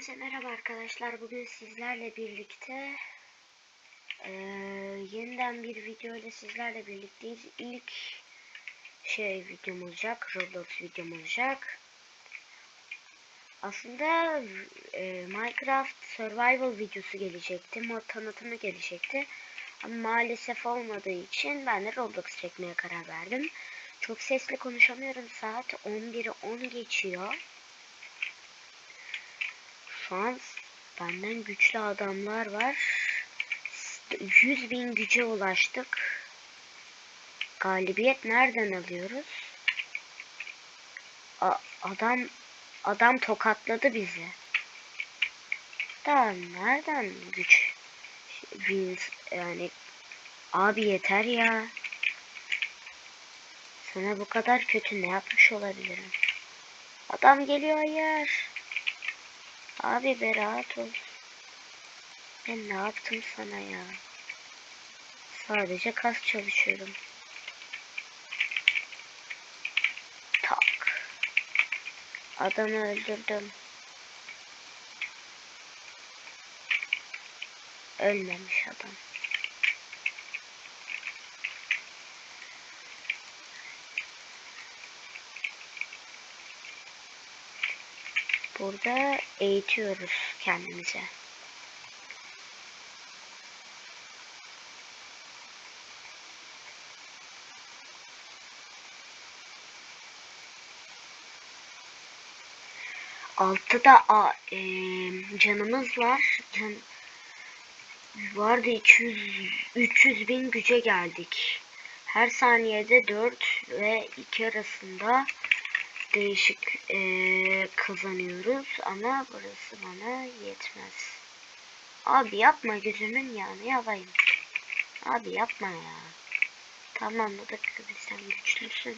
Hepinize merhaba arkadaşlar. Bugün sizlerle birlikte eee, yeniden bir video ile sizlerle birlikteyiz. İlk şey videom olacak. Roblox videom olacak. Aslında eee, Minecraft Survival videosu gelecekti. Mod tanıtımı gelecekti. Ama maalesef olmadığı için ben de Roblox çekmeye karar verdim. Çok sesli konuşamıyorum. Saat 11'i 10 geçiyor. Şu an benden güçlü adamlar var. 100 bin güce ulaştık. Galibiyet nereden alıyoruz? A adam adam tokatladı bizi. Daha nereden güç? Wins yani abi yeter ya. Sana bu kadar kötü ne yapmış olabilirim? Adam geliyor hayır. Abi be rahat ol. Ben ne yaptım sana ya? Sadece kas çalışıyorum. Tak. Adamı öldürdüm. Ölmemiş adam. Burada eğitiyoruz kendimize. Altıda a, e, canımız var. Can, vardı 200 300 bin güce geldik. Her saniyede 4 ve 2 arasında değişik e, kazanıyoruz ama burası bana yetmez. Abi yapma gözümün yanı yalayım. Abi yapma ya. Tamam da kızı sen güçlüsün.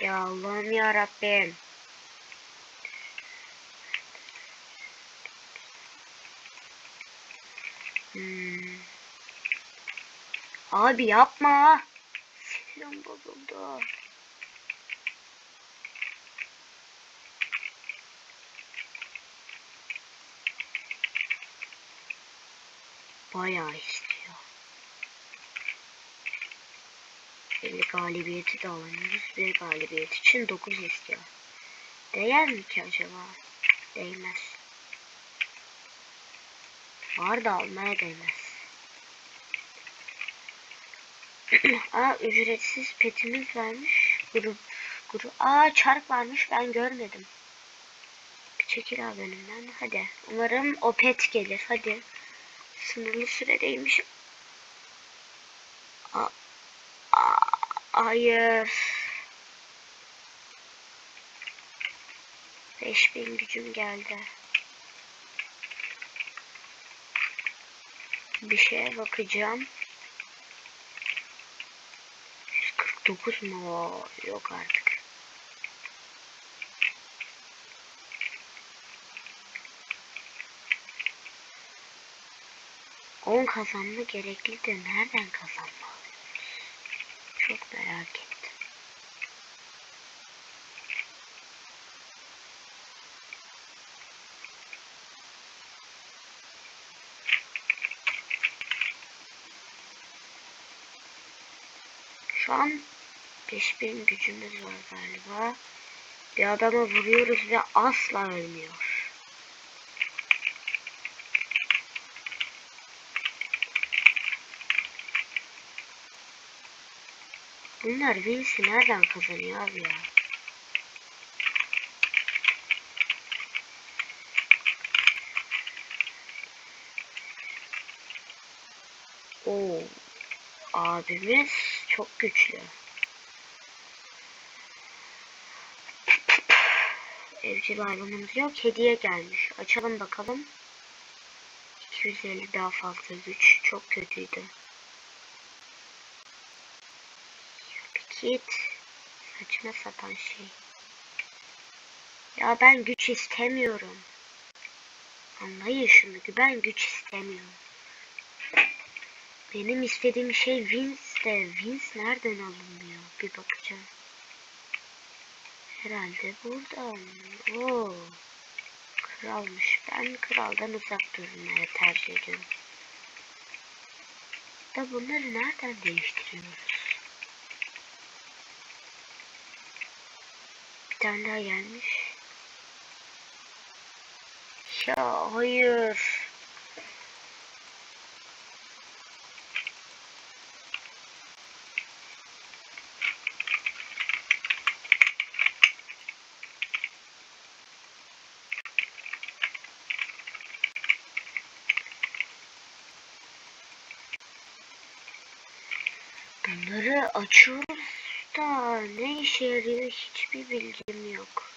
Ya Allah'ım ya Rabbim. Hmm. Abi yapma. Sinirim bozuldu. Bayağı istiyor. 50 galibiyeti de alamıyoruz. Bir galibiyet için 9 istiyor. Değer mi ki acaba? Değmez. Var da almaya değmez. Aa ücretsiz petimiz varmış. Grup grup. Aa çark varmış ben görmedim. Çekil abi önümden. Hadi. Umarım o pet gelir. Hadi. Sınırlı süredeymiş. Aa, aa, hayır. 5000 gücüm geldi. Bir şeye bakacağım. 149 mu? Yok artık. On kazanma gerekli de nereden kazanma? Çok merak ettim. Şu an 5000 gücümüz var galiba. Bir adama vuruyoruz ve asla ölmüyor. Bunlar Vince'i nereden kazanıyor abi ya? Oo, abimiz çok güçlü. Evcil hayvanımız yok. Hediye gelmiş. Açalım bakalım. 250 daha fazla güç. Çok kötüydü. Kit. Saçma sapan şey. Ya ben güç istemiyorum. Anlayın şunu ki ben güç istemiyorum. Benim istediğim şey Vince de. Vince nereden alınıyor? Bir bakacağım. Herhalde buradan. Oo. Kralmış. Ben kraldan uzak durmaya tercih ediyorum. Da bunları nereden değiştiriyoruz? Bir tane daha gelmiş. Ya hayır. Bunları açıyoruz da ne işe yarıyor hiçbir bilgim yok.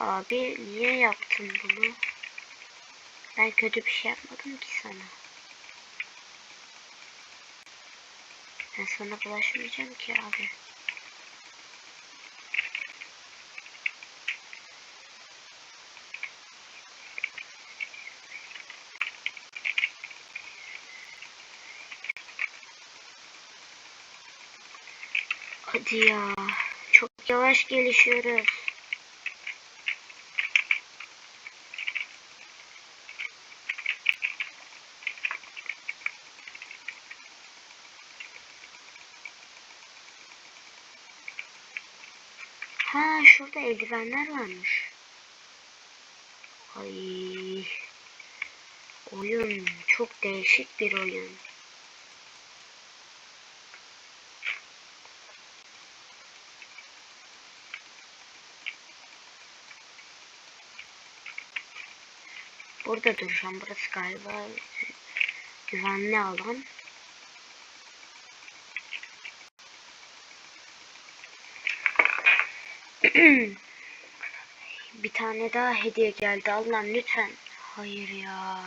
Abi niye yaptın bunu? Ben kötü bir şey yapmadım ki sana. Ben sana bulaşmayacağım ki abi. Hadi ya. Çok yavaş gelişiyoruz. Ha şurada eldivenler varmış. Ay. Oyun çok değişik bir oyun. Burada duracağım. Burası galiba güvenli alan. Bir tane daha hediye geldi. Allah'ım lütfen. Hayır ya.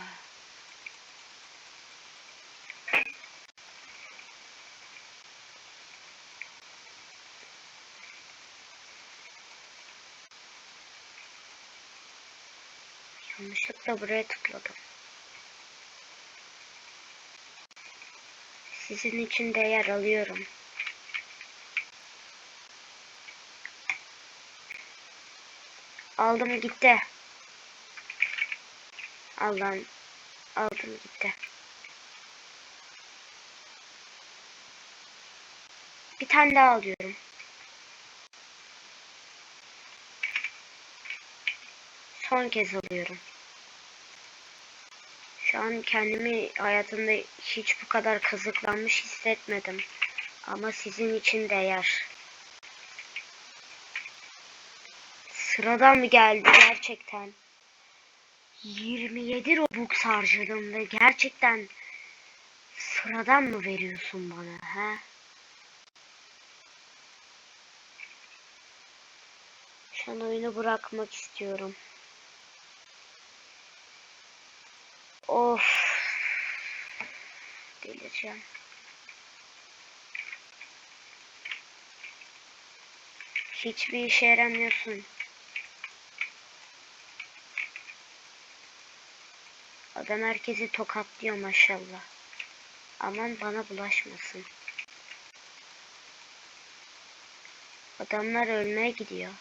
Yanlışlıkla buraya tıkladım. Sizin için de yer alıyorum. Aldım gitti. Allah'ım aldım gitti. Bir tane daha alıyorum. Son kez alıyorum. Şu an kendimi hayatımda hiç bu kadar kazıklanmış hissetmedim. Ama sizin için değer. Sıradan mı geldi gerçekten? 27 Robux harcadım ve gerçekten sıradan mı veriyorsun bana he? Şu an oyunu bırakmak istiyorum. Of. Delireceğim. Hiçbir işe yaramıyorsun. Adam herkesi tokatlıyor maşallah. Aman bana bulaşmasın. Adamlar ölmeye gidiyor.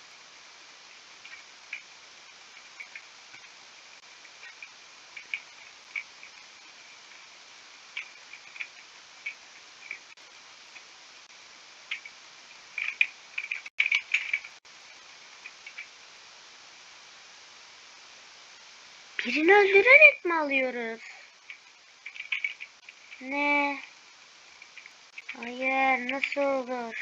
Birini öldürerek mi alıyoruz? Ne? Hayır, nasıl olur?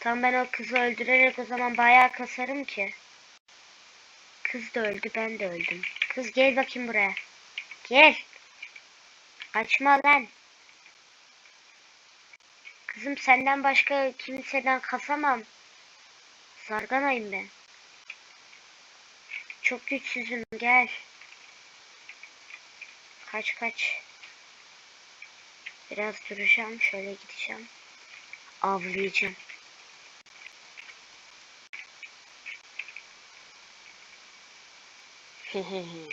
Tam ben o kızı öldürerek o zaman bayağı kasarım ki. Kız da öldü, ben de öldüm. Kız gel bakayım buraya. Gel. Kaçma lan. Kızım senden başka kimseden kasamam. Zarganayım ben. Çok güçsüzüm gel. Kaç kaç. Biraz duracağım şöyle gideceğim. Avlayacağım. Hehehe.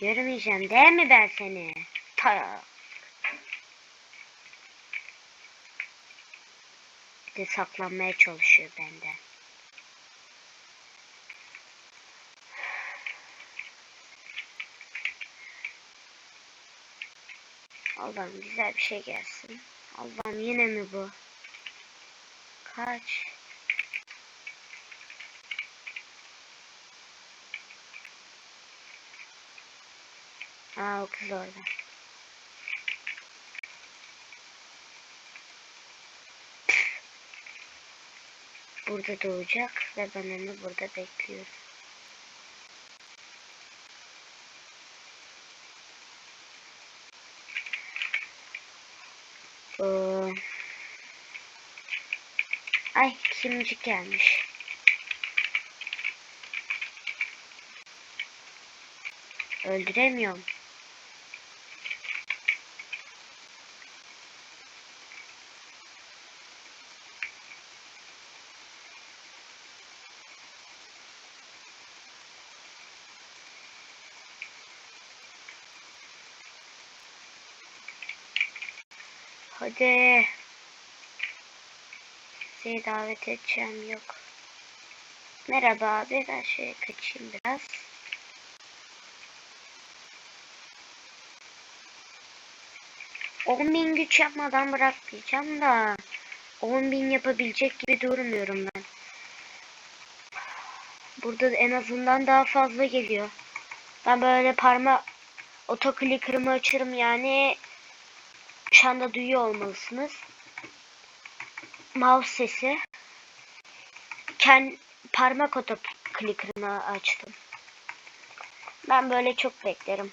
Görmeyeceğim değil mi ben seni? Ta. De saklanmaya çalışıyor benden. Allah'ım güzel bir şey gelsin. Allah'ım yine mi bu? Kaç? Aa o kız orada. Burada doğacak ve ben onu burada bekliyorum. Ee, Ay kimcik gelmiş. Öldüremiyorum. Hadi. Seni davet edeceğim yok. Merhaba abi ben şöyle kaçayım biraz. On bin güç yapmadan bırakmayacağım da 10 bin yapabilecek gibi durmuyorum ben. Burada en azından daha fazla geliyor. Ben böyle parma otoclicker'ımı açarım yani şu anda duyuyor olmalısınız. Mouse sesi. Ken parmak otoclicker'ımı açtım. Ben böyle çok beklerim.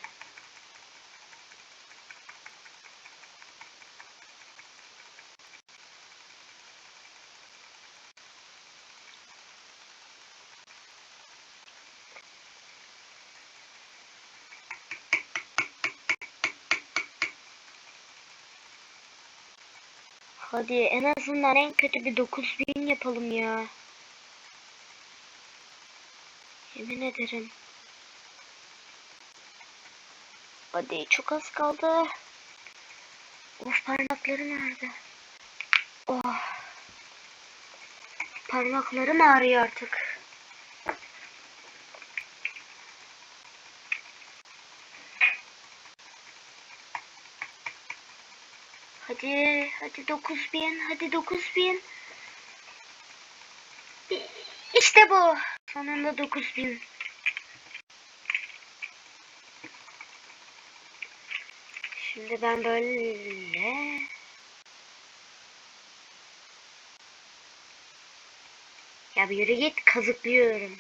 Hadi en azından en kötü bir 9000 yapalım ya. Yemin ederim. Hadi çok az kaldı. Of parmakları nerede? Oh. Parmaklarım ağrıyor artık. Hadi, hadi 9000, hadi 9000. İşte bu. Sonunda 9000. Şimdi ben böyle Ya bir yürü git kazıklıyorum.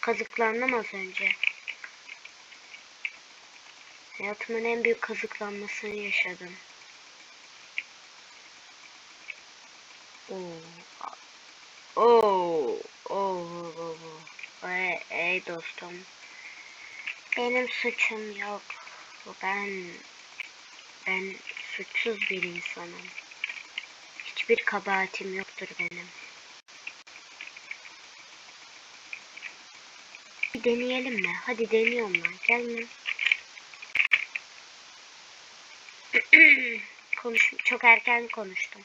Kazıklandım az önce. Hayatımın en büyük kazıklanmasını yaşadım. Oo. Oo. Oo. Ey, dostum. Benim suçum yok. Ben ben suçsuz bir insanım. Hiçbir kabahatim yoktur benim. Bir deneyelim mi? Hadi deniyorum lan. Gelme. Konuş çok erken konuştum.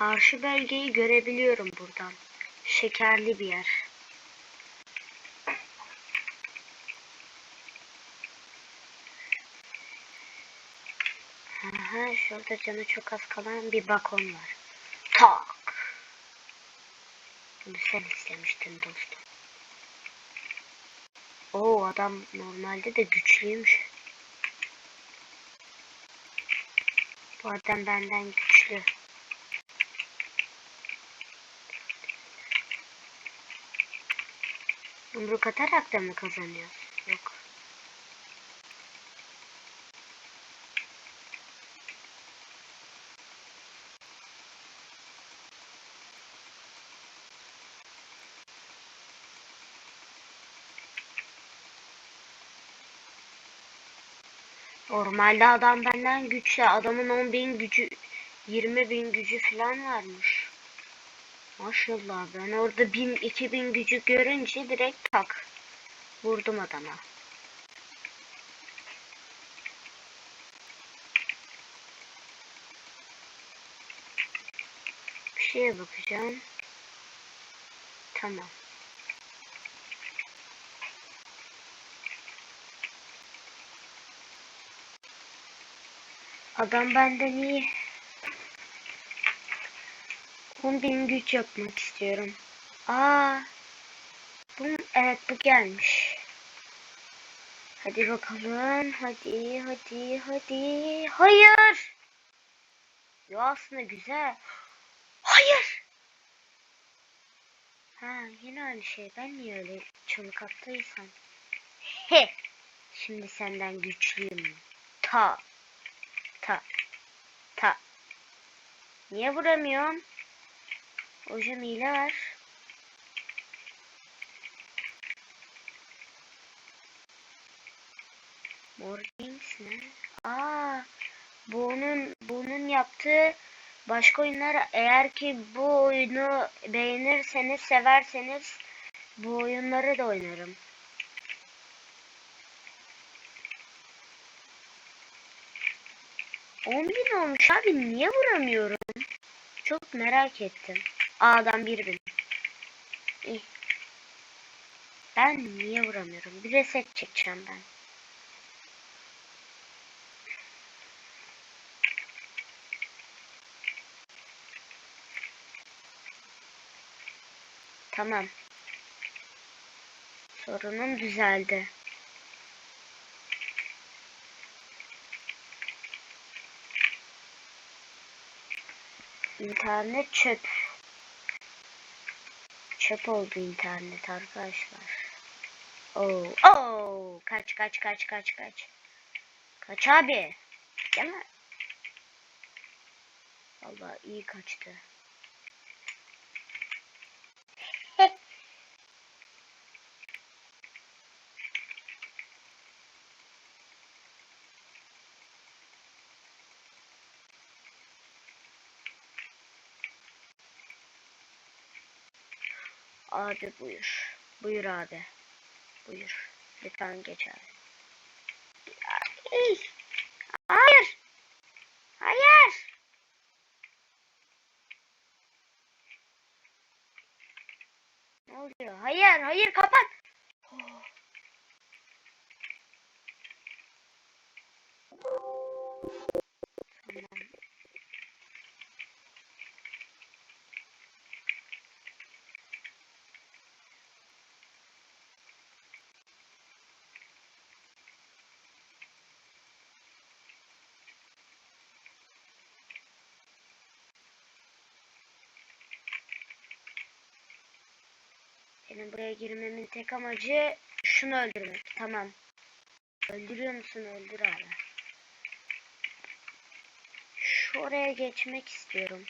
Karşı bölgeyi görebiliyorum buradan. Şekerli bir yer. Aha, şurada canı çok az kalan bir bakon var. Tak. Bunu sen istemiştin dostum. Oo adam normalde de güçlüymüş. Bu adam benden güçlü. Yumruk atarak da mı kazanıyor? Yok. Normalde adam benden güçlü. Adamın 10.000 gücü 20 bin gücü falan varmış. Maşallah ben orada 1000 2000 gücü görünce direkt tak vurdum adama. Bir şeye bakacağım. Tamam. Adam benden iyi. 10 bin güç yapmak istiyorum. Aa, bu, evet bu gelmiş. Hadi bakalım. Hadi, hadi, hadi. Hayır. Ya aslında güzel. Hayır. Ha yine aynı şey. Ben niye öyle çabuk attıysam. He. Şimdi senden güçlüyüm. Ta. Ta. Ta. Niye vuramıyorum? Hocam hile var. Morgings ne? Aa, bunun bunun yaptığı başka oyunlar eğer ki bu oyunu beğenirseniz severseniz bu oyunları da oynarım. On bin olmuş abi niye vuramıyorum? Çok merak ettim. A'dan bir bin. İyi. Ben niye vuramıyorum? Bir reset çekeceğim ben. Tamam. Sorunum düzeldi. İnternet çöp. Çöp oldu internet arkadaşlar. Oo, oo, kaç kaç kaç kaç kaç. Kaç abi. Değil mi? Vallahi iyi kaçtı. Abi buyur. Buyur abi. Buyur. Lütfen geç abi. Ay! Hayır. Hayır. Ne oluyor? Hayır, hayır kapat. Oh. Tamam. Benim buraya girmemin tek amacı şunu öldürmek. Tamam. Öldürüyor musun? Öldür abi. Şu oraya geçmek istiyorum.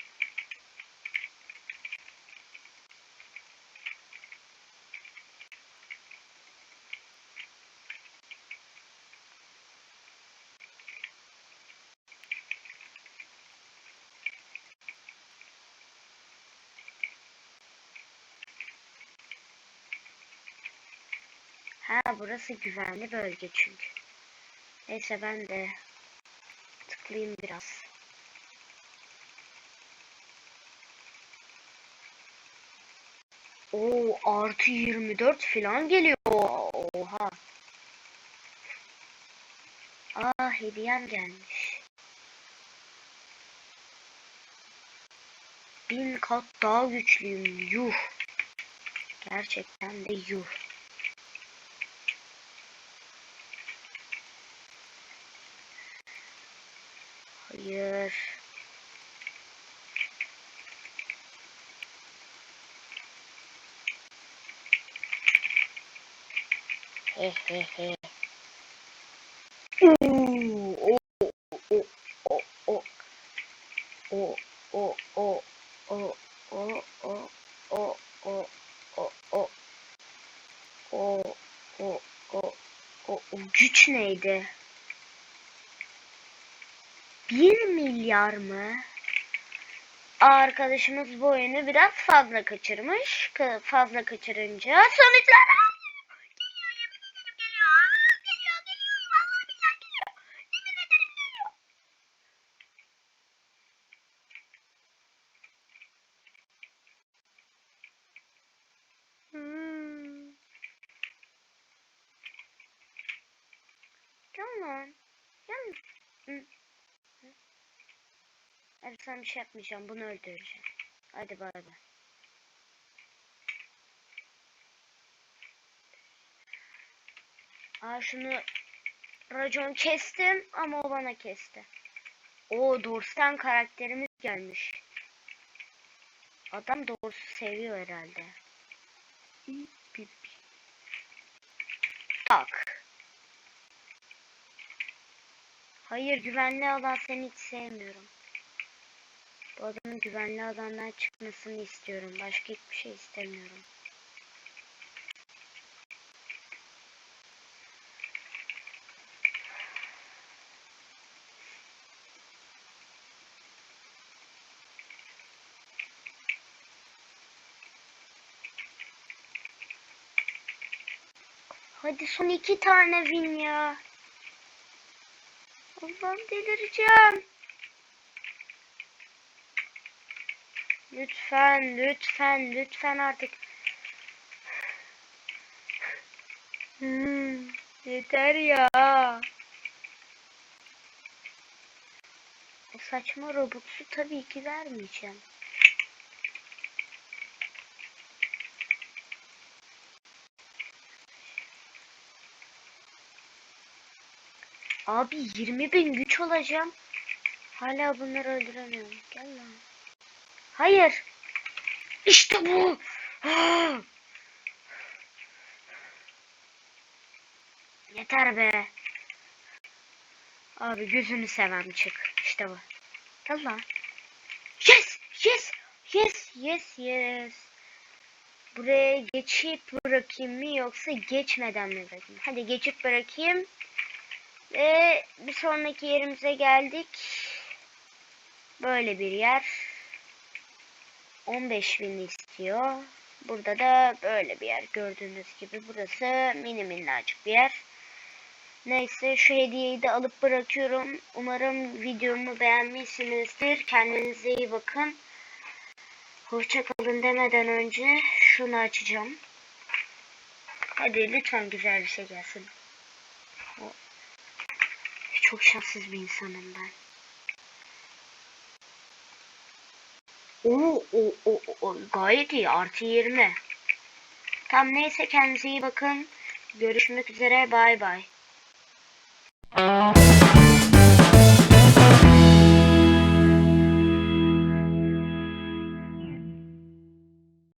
Ha burası güvenli bölge çünkü. Neyse ben de tıklayayım biraz. Oo artı 24 falan geliyor. Oha. Aa hediyem gelmiş. Bin kat daha güçlüyüm. Yuh. Gerçekten de yuh. Hayır. He he he. Ooh, o o o o o o o o o o o o o o o o o o o güç neydi? yar mı? Arkadaşımız bu oyunu biraz fazla kaçırmış. Fazla kaçırınca sonuçlar Come on. Come on. Hadi sen bir şey yapmayacağım. Bunu öldüreceğim. Hadi bay. Aa şunu racon kestim ama o bana kesti. O Dors'tan karakterimiz gelmiş. Adam Dors'u seviyor herhalde. Tak. Hayır güvenli alan seni hiç sevmiyorum. Bu adamın güvenli alandan çıkmasını istiyorum. Başka hiçbir şey istemiyorum. Hadi son iki tane win ya. Allah'ım delireceğim. Lütfen, lütfen, lütfen artık. Hmm, yeter ya. Saçma Robux'u tabii ki vermeyeceğim. Abi 20 bin güç olacağım. Hala bunları öldüremiyorum. Gel lan. Hayır. İşte bu. Yeter be. Abi gözünü sevem çık. İşte bu. Gel lan. Yes! Yes! Yes! Yes! Yes! Buraya geçip bırakayım mı yoksa geçmeden mi bırakayım? Hadi geçip bırakayım. Ve bir sonraki yerimize geldik. Böyle bir yer. 15 bin istiyor. Burada da böyle bir yer. Gördüğünüz gibi burası mini minnacık bir yer. Neyse şu hediyeyi de alıp bırakıyorum. Umarım videomu beğenmişsinizdir. Kendinize iyi bakın. Hoşçakalın demeden önce şunu açacağım. Hadi lütfen güzel bir şey gelsin. Çok şanssız bir insanım ben. Oo, o, o, o, gayet iyi. Artı 20. Tam neyse kendinize iyi bakın. Görüşmek üzere. Bay bay.